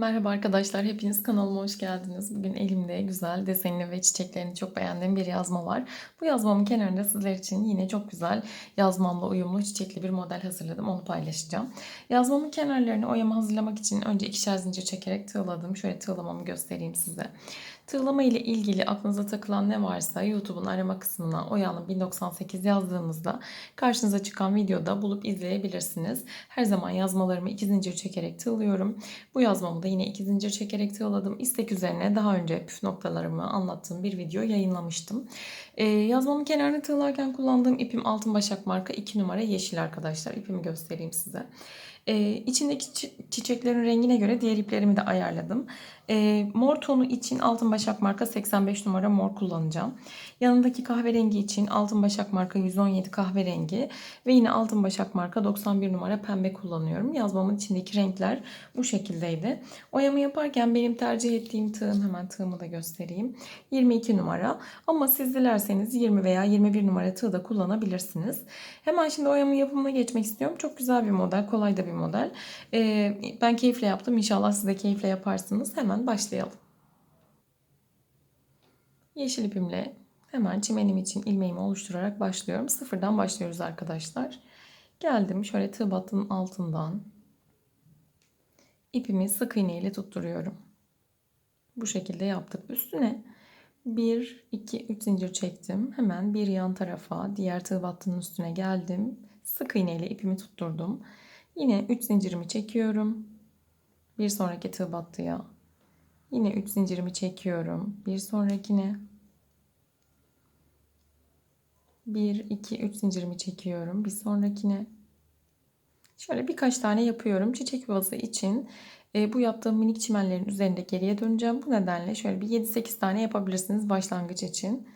Merhaba arkadaşlar, hepiniz kanalıma hoş geldiniz. Bugün elimde güzel desenli ve çiçeklerini çok beğendiğim bir yazma var. Bu yazmamın kenarında sizler için yine çok güzel yazmamla uyumlu çiçekli bir model hazırladım. Onu paylaşacağım. Yazmamın kenarlarını oyama hazırlamak için önce ikişer zincir çekerek tığladım. Şöyle tığlamamı göstereyim size. Tığlama ile ilgili aklınıza takılan ne varsa YouTube'un arama kısmına Oyan'ın 1098 yazdığınızda karşınıza çıkan videoda bulup izleyebilirsiniz. Her zaman yazmalarımı iki zincir çekerek tığlıyorum. Bu yazmamı da yine iki zincir çekerek tığladım. İstek üzerine daha önce püf noktalarımı anlattığım bir video yayınlamıştım. Ee, yazmamın kenarını tığlarken kullandığım ipim Altın Başak marka 2 numara yeşil arkadaşlar. İpimi göstereyim size. Ee, içindeki çi- çiçeklerin rengine göre diğer iplerimi de ayarladım. Ee, mor tonu için Altın Başak marka 85 numara mor kullanacağım. Yanındaki kahverengi için Altın Başak marka 117 kahverengi ve yine Altın Başak marka 91 numara pembe kullanıyorum. Yazmamın içindeki renkler bu şekildeydi. Oyamı yaparken benim tercih ettiğim tığım hemen tığımı da göstereyim. 22 numara ama siz dilerseniz 20 veya 21 numara tığ da kullanabilirsiniz. Hemen şimdi oyamın yapımına geçmek istiyorum. Çok güzel bir model, kolay da bir model. Ee, ben keyifle yaptım. İnşallah siz de keyifle yaparsınız. Hemen başlayalım. Yeşil ipimle hemen çimenim için ilmeğimi oluşturarak başlıyorum. Sıfırdan başlıyoruz arkadaşlar. Geldim şöyle tığ battının altından ipimi sık iğne ile tutturuyorum. Bu şekilde yaptık. Üstüne 1, 2, 3 zincir çektim. Hemen bir yan tarafa diğer tığ battının üstüne geldim. Sık iğne ile ipimi tutturdum. Yine 3 zincirimi çekiyorum. Bir sonraki tığ battıya. Yine 3 zincirimi çekiyorum. Bir sonrakine. 1, 2, 3 zincirimi çekiyorum. Bir sonrakine. Şöyle birkaç tane yapıyorum. Çiçek yuvası için e, bu yaptığım minik çimenlerin üzerinde geriye döneceğim. Bu nedenle şöyle bir 7-8 tane yapabilirsiniz başlangıç için.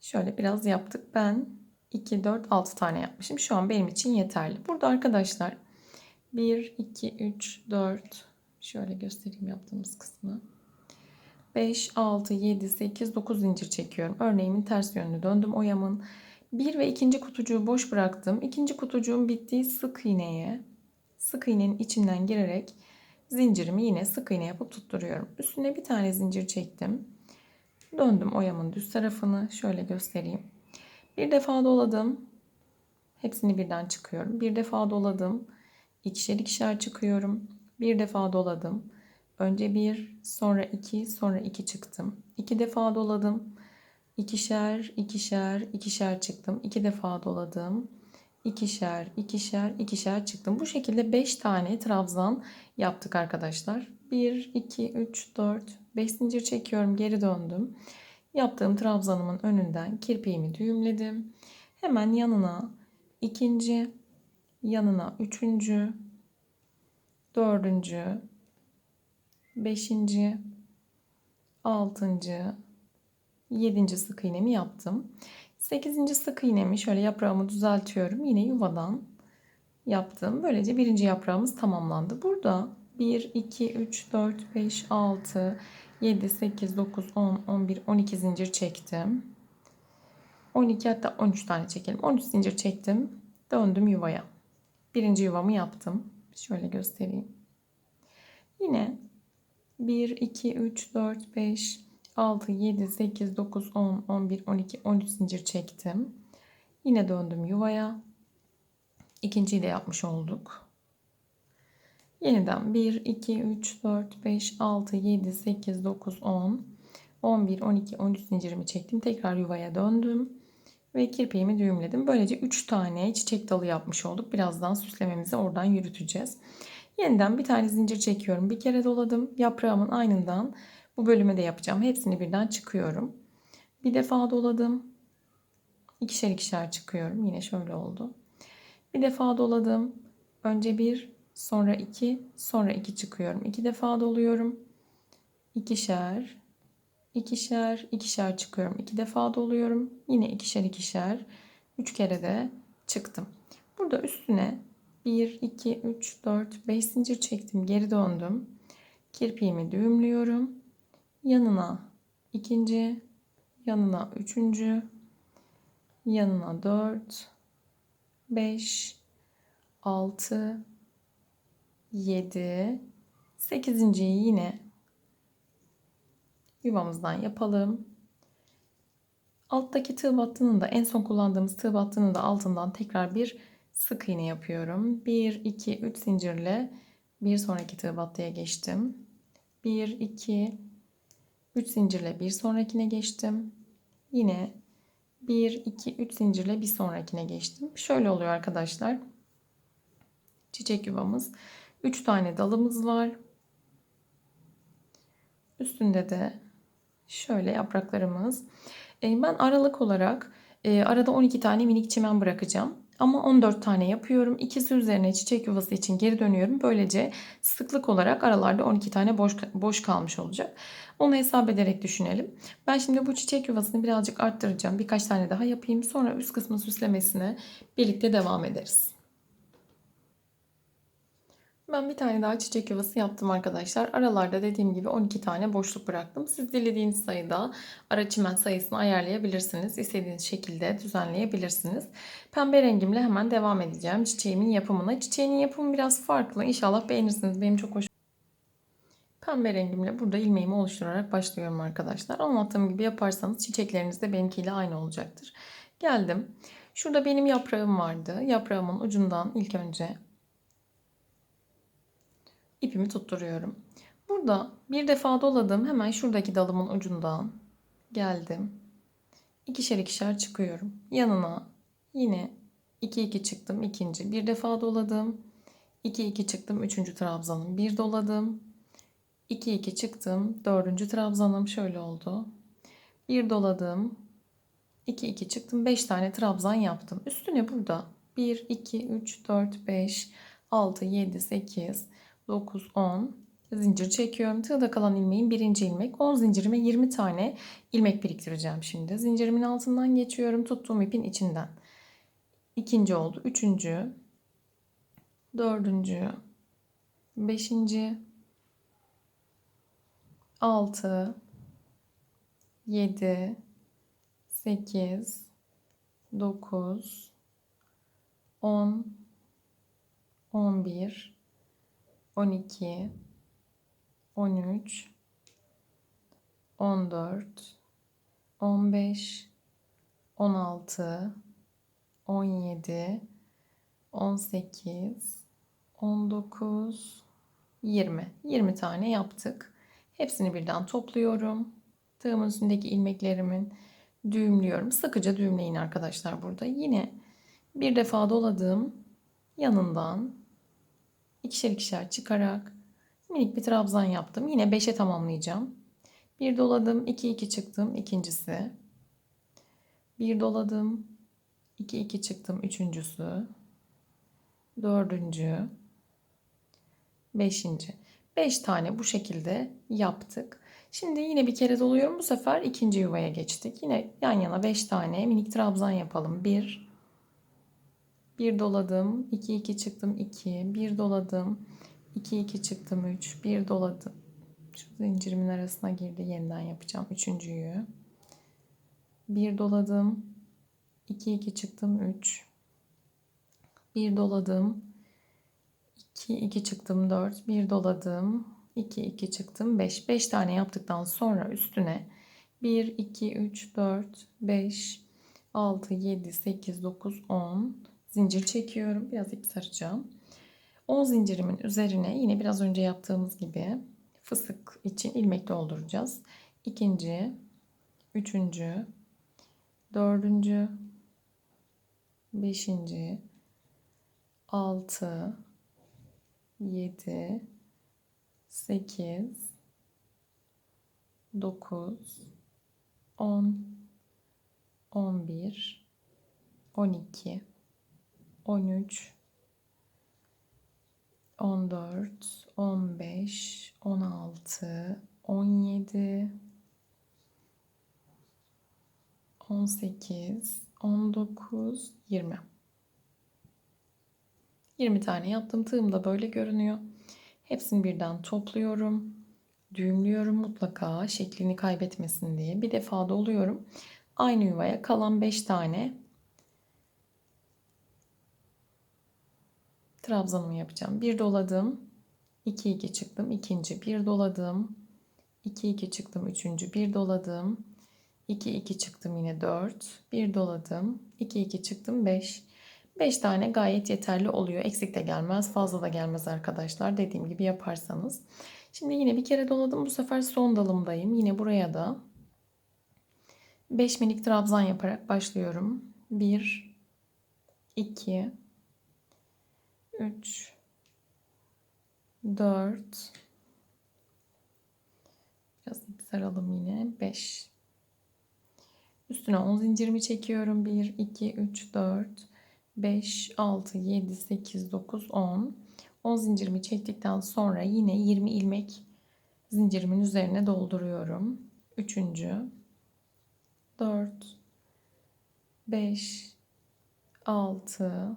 Şöyle biraz yaptık. Ben 2, 4, 6 tane yapmışım. Şu an benim için yeterli. Burada arkadaşlar 1, 2, 3, 4 şöyle göstereyim yaptığımız kısmı. 5, 6, 7, 8, 9 zincir çekiyorum. Örneğimin ters yönünü döndüm oyamın. Bir ve ikinci kutucuğu boş bıraktım. İkinci kutucuğun bittiği sık iğneye sık iğnenin içinden girerek zincirimi yine sık iğne yapıp tutturuyorum. Üstüne bir tane zincir çektim. Döndüm oyamın düz tarafını. Şöyle göstereyim. Bir defa doladım. Hepsini birden çıkıyorum. Bir defa doladım. İkişer ikişer çıkıyorum. Bir defa doladım. Önce bir, sonra iki, sonra iki çıktım. İki defa doladım. İkişer, ikişer, ikişer çıktım. İki defa doladım. İkişer, ikişer, ikişer çıktım. Bu şekilde 5 tane trabzan yaptık arkadaşlar. 1, 2, 3, 4, 5 zincir çekiyorum. Geri döndüm. Yaptığım trabzanımın önünden kirpiğimi düğümledim. Hemen yanına ikinci, yanına üçüncü, dördüncü, beşinci, altıncı, yedinci sık iğnemi yaptım. Sekizinci sık iğnemi şöyle yaprağımı düzeltiyorum. Yine yuvadan yaptım. Böylece birinci yaprağımız tamamlandı. Burada 1, 2, 3, 4, 5, 6, 7, 8, 9, 10, 11, 12 zincir çektim. 12 hatta 13 tane çekelim. 13 zincir çektim. Döndüm yuvaya. Birinci yuvamı yaptım. Şöyle göstereyim. Yine 1, 2, 3, 4, 5, 6, 7, 8, 9, 10, 11, 12, 13 zincir çektim. Yine döndüm yuvaya. İkinciyi de yapmış olduk. Yeniden 1, 2, 3, 4, 5, 6, 7, 8, 9, 10, 11, 12, 13 zincirimi çektim. Tekrar yuvaya döndüm. Ve kirpiğimi düğümledim. Böylece 3 tane çiçek dalı yapmış olduk. Birazdan süslememizi oradan yürüteceğiz. Yeniden bir tane zincir çekiyorum. Bir kere doladım. Yaprağımın aynından bu bölüme de yapacağım. Hepsini birden çıkıyorum. Bir defa doladım. İkişer ikişer çıkıyorum. Yine şöyle oldu. Bir defa doladım. Önce bir, sonra iki, sonra iki çıkıyorum. İki defa doluyorum. İkişer, ikişer, ikişer çıkıyorum. İki defa doluyorum. Yine ikişer ikişer. Üç kere de çıktım. Burada üstüne 1, 2, 3, 4, 5 zincir çektim. Geri döndüm. Kirpiğimi düğümlüyorum. Yanına ikinci, yanına üçüncü, yanına 4, 5, 6, 7 8.yi yine yuvamızdan yapalım. Alttaki tığ battının da en son kullandığımız tığ battının da altından tekrar bir sık iğne yapıyorum. 1 2 3 zincirle bir sonraki tığ battıya geçtim. 1 2 3 zincirle bir sonrakine geçtim. Yine 1 2 3 zincirle bir sonrakine geçtim. Şöyle oluyor arkadaşlar. Çiçek yuvamız 3 tane dalımız var. Üstünde de şöyle yapraklarımız. E, ben aralık olarak e, arada 12 tane minik çimen bırakacağım. Ama 14 tane yapıyorum. İkisi üzerine çiçek yuvası için geri dönüyorum. Böylece sıklık olarak aralarda 12 tane boş, boş kalmış olacak. Onu hesap ederek düşünelim. Ben şimdi bu çiçek yuvasını birazcık arttıracağım. Birkaç tane daha yapayım. Sonra üst kısmı süslemesine birlikte devam ederiz. Ben bir tane daha çiçek yuvası yaptım arkadaşlar. Aralarda dediğim gibi 12 tane boşluk bıraktım. Siz dilediğiniz sayıda ara çimen sayısını ayarlayabilirsiniz. İstediğiniz şekilde düzenleyebilirsiniz. Pembe rengimle hemen devam edeceğim çiçeğimin yapımına. Çiçeğin yapımı biraz farklı. İnşallah beğenirsiniz. Benim çok hoş. Pembe rengimle burada ilmeğimi oluşturarak başlıyorum arkadaşlar. Anlattığım gibi yaparsanız çiçekleriniz de benimkiyle aynı olacaktır. Geldim. Şurada benim yaprağım vardı. Yaprağımın ucundan ilk önce ipimi tutturuyorum. Burada bir defa doladım. Hemen şuradaki dalımın ucundan geldim. İkişer ikişer çıkıyorum. Yanına yine 2 2 çıktım ikinci. Bir defa doladım. 2 2 çıktım üçüncü trabzanım. Bir doladım. 2 2 çıktım. Dördüncü trabzanım şöyle oldu. Bir doladım. 2 2 çıktım. 5 tane trabzan yaptım. Üstüne burada 1 2 3 4 5 6 7 8 9, 10 zincir çekiyorum. Tığda kalan ilmeğin birinci ilmek. 10 zincirime 20 tane ilmek biriktireceğim şimdi. Zincirimin altından geçiyorum. Tuttuğum ipin içinden. İkinci oldu. Üçüncü. Dördüncü. Beşinci. Altı. Yedi. Sekiz. Dokuz. On. On bir. 12 13 14 15 16 17 18 19 20 20 tane yaptık. Hepsini birden topluyorum. Tığımın üstündeki ilmeklerimin düğümlüyorum. Sıkıca düğümleyin arkadaşlar burada. Yine bir defa doladığım yanından ikişer ikişer çıkarak minik bir trabzan yaptım. Yine 5'e tamamlayacağım. Bir doladım, 2 2 çıktım ikincisi. Bir doladım, 2 2 çıktım üçüncüsü. Dördüncü. Beşinci. 5 tane bu şekilde yaptık. Şimdi yine bir kere doluyorum. Bu sefer ikinci yuvaya geçtik. Yine yan yana 5 tane minik trabzan yapalım. 1 1 doladım, 2 2 çıktım 2, 1 doladım, 2 2 çıktım 3, 1 doladım. Şu zincirimin arasına girdi. Yeniden yapacağım üçüncüyü. 1 doladım, 2 2 çıktım 3. 1 doladım, 2 2 çıktım 4, 1 doladım, 2 2 çıktım 5. 5 tane yaptıktan sonra üstüne 1 2 3 4 5 6 7 8 9 10 zincir çekiyorum. Biraz ip saracağım. 10 zincirimin üzerine yine biraz önce yaptığımız gibi fıstık için ilmek dolduracağız. İkinci, üçüncü, dördüncü, beşinci, altı, yedi, sekiz, dokuz, on, on bir, on iki, 13 14 15 16 17 18 19 20 20 tane yaptım. Tığım da böyle görünüyor. Hepsini birden topluyorum. Düğümlüyorum mutlaka şeklini kaybetmesin diye. Bir defa doluyorum. Aynı yuvaya kalan 5 tane trabzanımı yapacağım. Bir doladım. 2 2 çıktım. ikinci bir doladım. 2 2 çıktım. Üçüncü bir doladım. 2 2 çıktım yine 4. Bir doladım. 2 2 çıktım 5. 5 tane gayet yeterli oluyor. Eksik de gelmez, fazla da gelmez arkadaşlar. Dediğim gibi yaparsanız. Şimdi yine bir kere doladım. Bu sefer son dalımdayım. Yine buraya da 5 minik trabzan yaparak başlıyorum. 1 2 3 4 Biraz saralım yine. 5 Üstüne 10 zincirimi çekiyorum. 1 2 3 4 5 6 7 8 9 10 10 zincirimi çektikten sonra yine 20 ilmek zincirimin üzerine dolduruyorum. Üçüncü. 4 5 6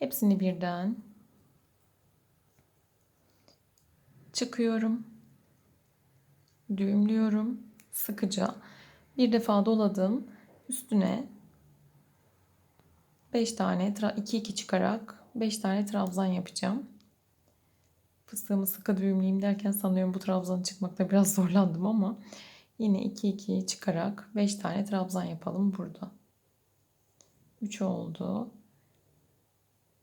Hepsini birden çıkıyorum. Düğümlüyorum sıkıca. Bir defa doladım. Üstüne 5 tane 2 2 çıkarak 5 tane trabzan yapacağım. Fıstığımı sıkı düğümleyeyim derken sanıyorum bu trabzan çıkmakta biraz zorlandım ama yine 2 2 çıkarak 5 tane trabzan yapalım burada. 3 oldu.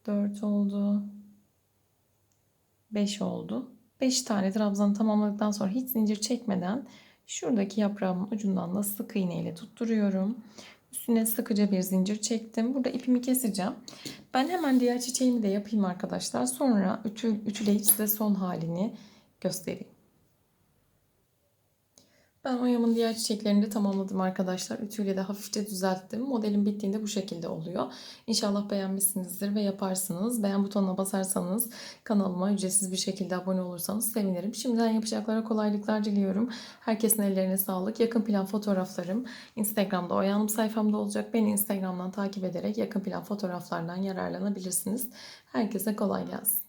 4 oldu. 5 oldu. 5 tane trabzanı tamamladıktan sonra hiç zincir çekmeden şuradaki yaprağımın ucundan da sık iğne ile tutturuyorum. Üstüne sıkıca bir zincir çektim. Burada ipimi keseceğim. Ben hemen diğer çiçeğimi de yapayım arkadaşlar. Sonra ütü, ütüleyip size son halini göstereyim. Ben oyamın diğer çiçeklerini de tamamladım arkadaşlar. Ütüyle de hafifçe düzelttim. Modelin bittiğinde bu şekilde oluyor. İnşallah beğenmişsinizdir ve yaparsınız. Beğen butonuna basarsanız kanalıma ücretsiz bir şekilde abone olursanız sevinirim. Şimdiden yapacaklara kolaylıklar diliyorum. Herkesin ellerine sağlık. Yakın plan fotoğraflarım Instagram'da Oyanım sayfamda olacak. Beni Instagram'dan takip ederek yakın plan fotoğraflardan yararlanabilirsiniz. Herkese kolay gelsin.